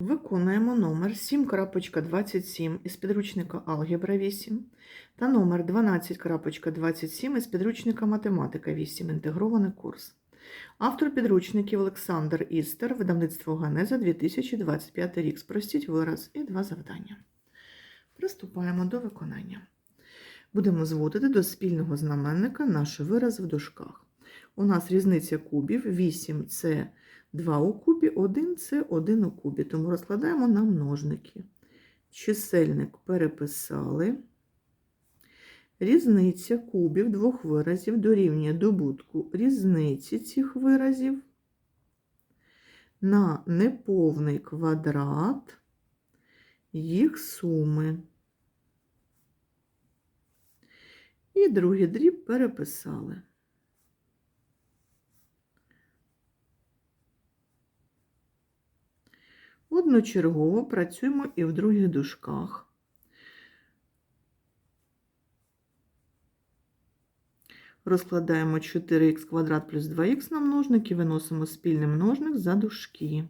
Виконуємо номер 7.27 із підручника Алгебра 8 та номер 12.27 із підручника Математика 8. Інтегрований курс. Автор підручників Олександр Істер, видавництво Ганеза 2025 рік. Спростіть вираз і два завдання. Приступаємо до виконання. Будемо зводити до спільного знаменника наш вираз в дужках. У нас різниця кубів 8 це 2 у кубі, 1 це 1 у кубі, тому розкладаємо на множники. Чисельник переписали. Різниця кубів двох виразів дорівнює добутку різниці цих виразів на неповний квадрат їх суми. І другий дріб переписали. Одночергово працюємо і в других дужках. Розкладаємо 4х квадрат плюс 2х на множник і виносимо спільний множник за дужки.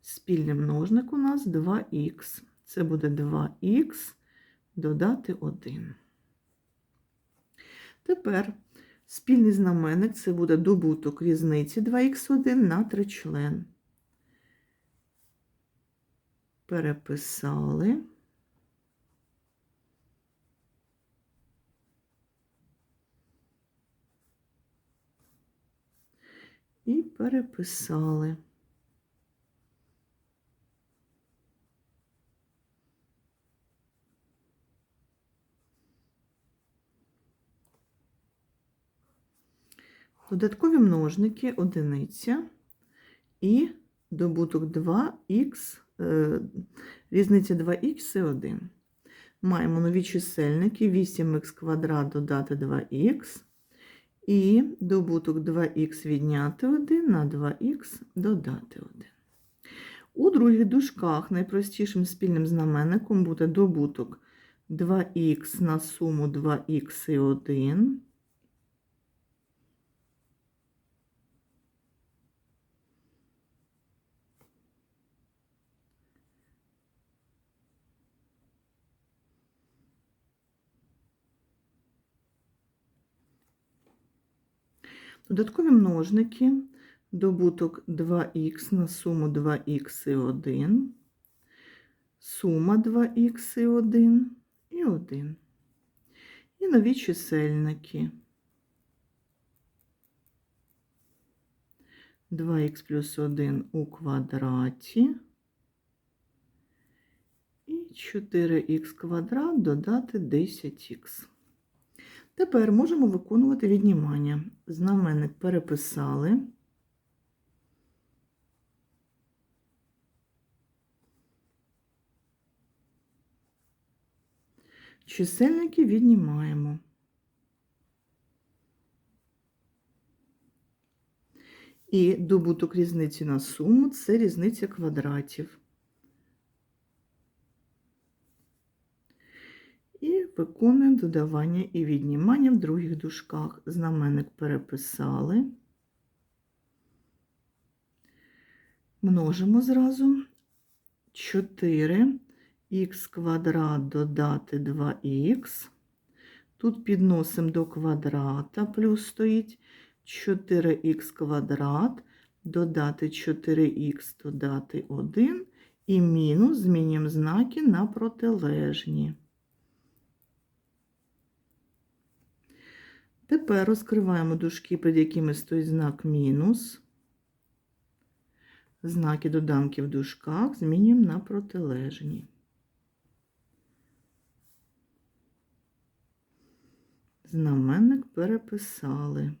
Спільний множник у нас 2х. Це буде 2х додати 1. Тепер спільний знаменник це буде добуток різниці 2х1 на тричлен. Переписали. І переписали. Додаткові множники одиниця і добуток 2х, е, різниця 2х і 1. Маємо нові чисельники 8х квадрат додати 2х, і добуток 2х відняти 1 на 2х додати 1. У других дужках найпростішим спільним знаменником буде добуток 2х на суму 2х і 1. Додаткові множники, добуток 2х на суму 2х і 1, сума 2х і 1 і 1. І нові чисельники. 2х плюс 1 у квадраті і 4х квадрат додати 10х. Тепер можемо виконувати віднімання. Знаменник переписали. Чисельники віднімаємо. І добуток різниці на суму це різниця квадратів. І виконуємо додавання і віднімання в других дужках. Знаменник переписали. Множимо зразу 4х квадрат додати 2х. Тут підносимо до квадрата, плюс стоїть 4х квадрат, додати 4х, додати 1 і мінус змінюємо знаки на протилежні. Тепер розкриваємо дужки, під якими стоїть знак мінус. Знаки доданки в дужках змінюємо на протилежні. Знаменник переписали.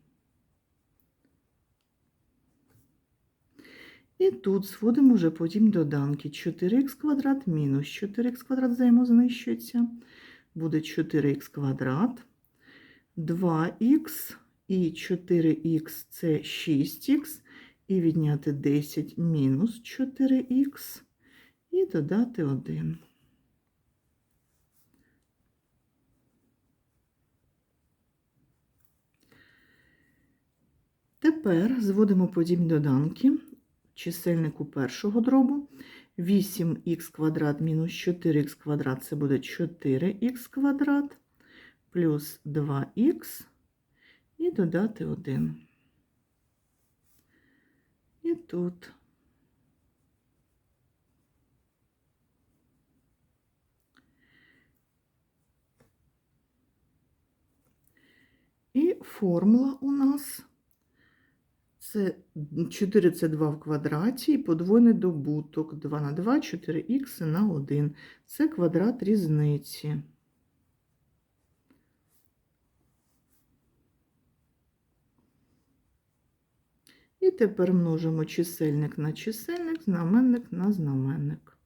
І тут зводимо вже потім доданки. 4х квадрат мінус 4х квадрат взаємознищується. Буде 4х квадрат. 2х і 4х це 6х, і відняти 10 мінус 4х, і додати 1. Тепер зводимо подібні доданки чисельнику першого дробу. 8х квадрат мінус 4х квадрат це буде 4х квадрат плюс 2х і додати 1. І тут. І формула у нас це 4 це 2 в квадраті і подвойний добуток 2 на 2, 4х на 1. Це квадрат різниці. І тепер множимо чисельник на чисельник, знаменник на знаменник.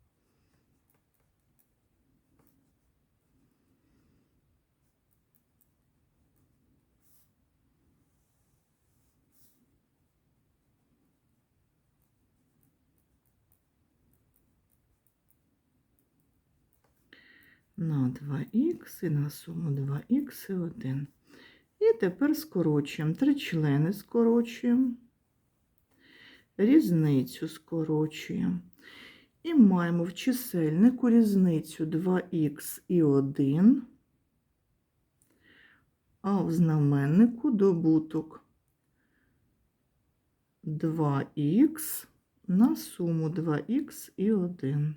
на 2х і на суму 2х і 1. І тепер скорочуємо. Три члени скорочуємо, різницю скорочуємо. І маємо в чисельнику різницю 2х і 1, а в знаменнику добуток 2х на суму 2х і 1.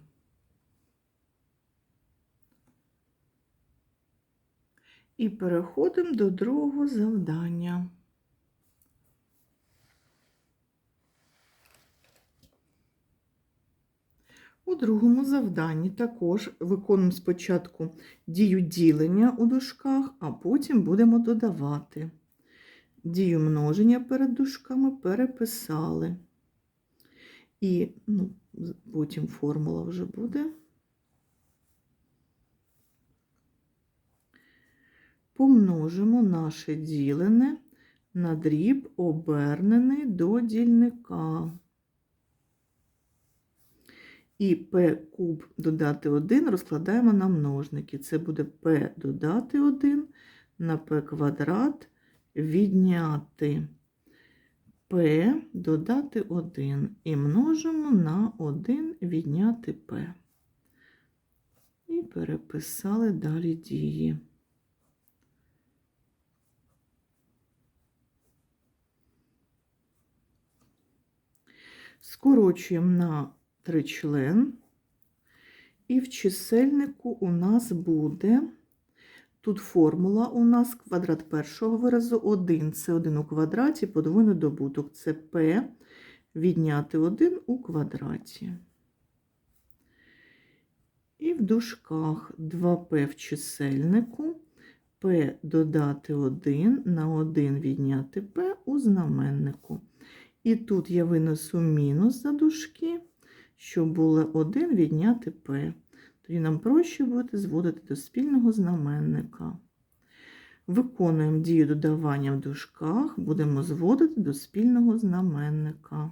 І переходимо до другого завдання. У другому завданні також виконуємо спочатку дію ділення у дужках, а потім будемо додавати. Дію множення перед дужками переписали. І ну, потім формула вже буде. помножимо наше ділене на дріб, обернений до дільника. І p куб додати 1 розкладаємо на множники. Це буде p додати 1 на p квадрат відняти p додати 1 і множимо на 1 відняти p. І переписали далі дії. Скорочуємо на тричлен, і в чисельнику у нас буде, тут формула у нас квадрат першого виразу 1, це 1 у квадраті, подвойний добуток, це p відняти 1 у квадраті. І в дужках 2p в чисельнику, p додати 1 на 1 відняти p у знаменнику. І тут я винесу мінус за дужки, щоб було 1 відняти p. Тоді нам проще буде зводити до спільного знаменника. Виконуємо дію додавання в дужках, будемо зводити до спільного знаменника.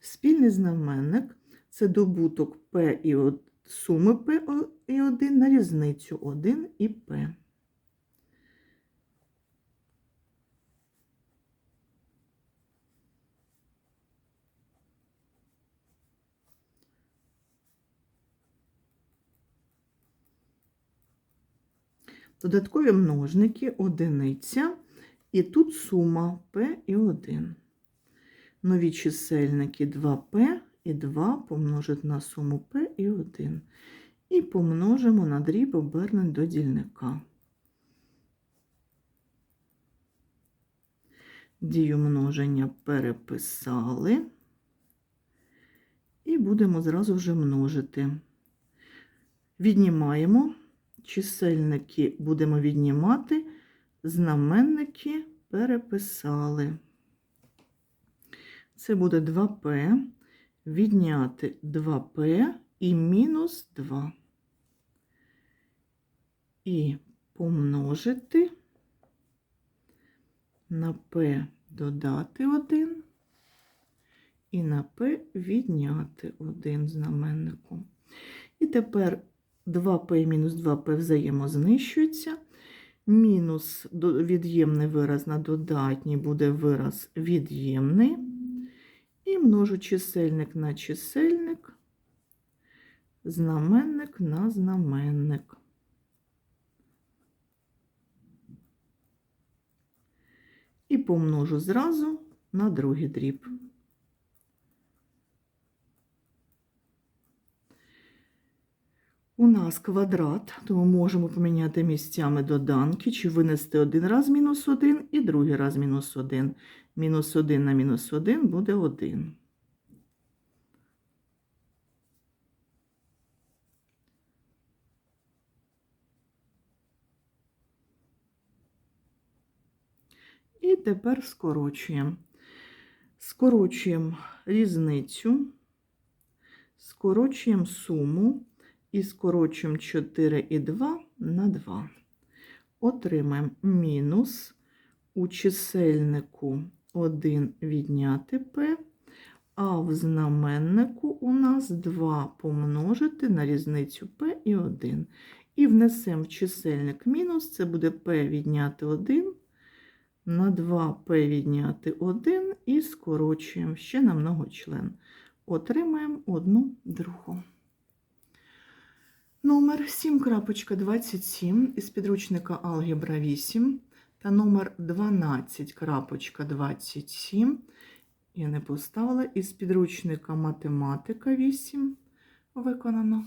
Спільний знаменник це добуток p і суми p і 1 на різницю 1 і p. Додаткові множники одиниця, і тут сума P і 1. Нові чисельники 2P і 2 помножити на суму P і 1. І помножимо на дріб обернень до дільника. Дію множення переписали. І будемо зразу вже множити. Віднімаємо чисельники будемо віднімати, знаменники переписали. Це буде 2p, відняти 2p і мінус 2. І помножити на p додати 1 і на p відняти 1 знаменнику. І тепер 2p мінус 2p взаємознищуються. Мінус від'ємний вираз на додатній буде вираз від'ємний. І множу чисельник на чисельник, знаменник на знаменник. І помножу зразу на другий дріб. У нас квадрат, тому можемо поміняти місцями доданки, чи винести один раз мінус 1 і другий раз мінус 1. Мінус 1 на мінус 1 буде 1. І тепер скорочуємо. Скорочуємо різницю, скорочуємо суму і скорочуємо 4 і 2 на 2. Отримаємо мінус у чисельнику 1 відняти p, а в знаменнику у нас 2 помножити на різницю p і 1. І внесемо в чисельник мінус, це буде p відняти 1 на 2p відняти 1 і скорочуємо ще на многочлен. Отримаємо одну другу. Номер 7.27 із підручника Алгебра 8 та номер 12.27. Я не поставила із підручника Математика 8 виконано.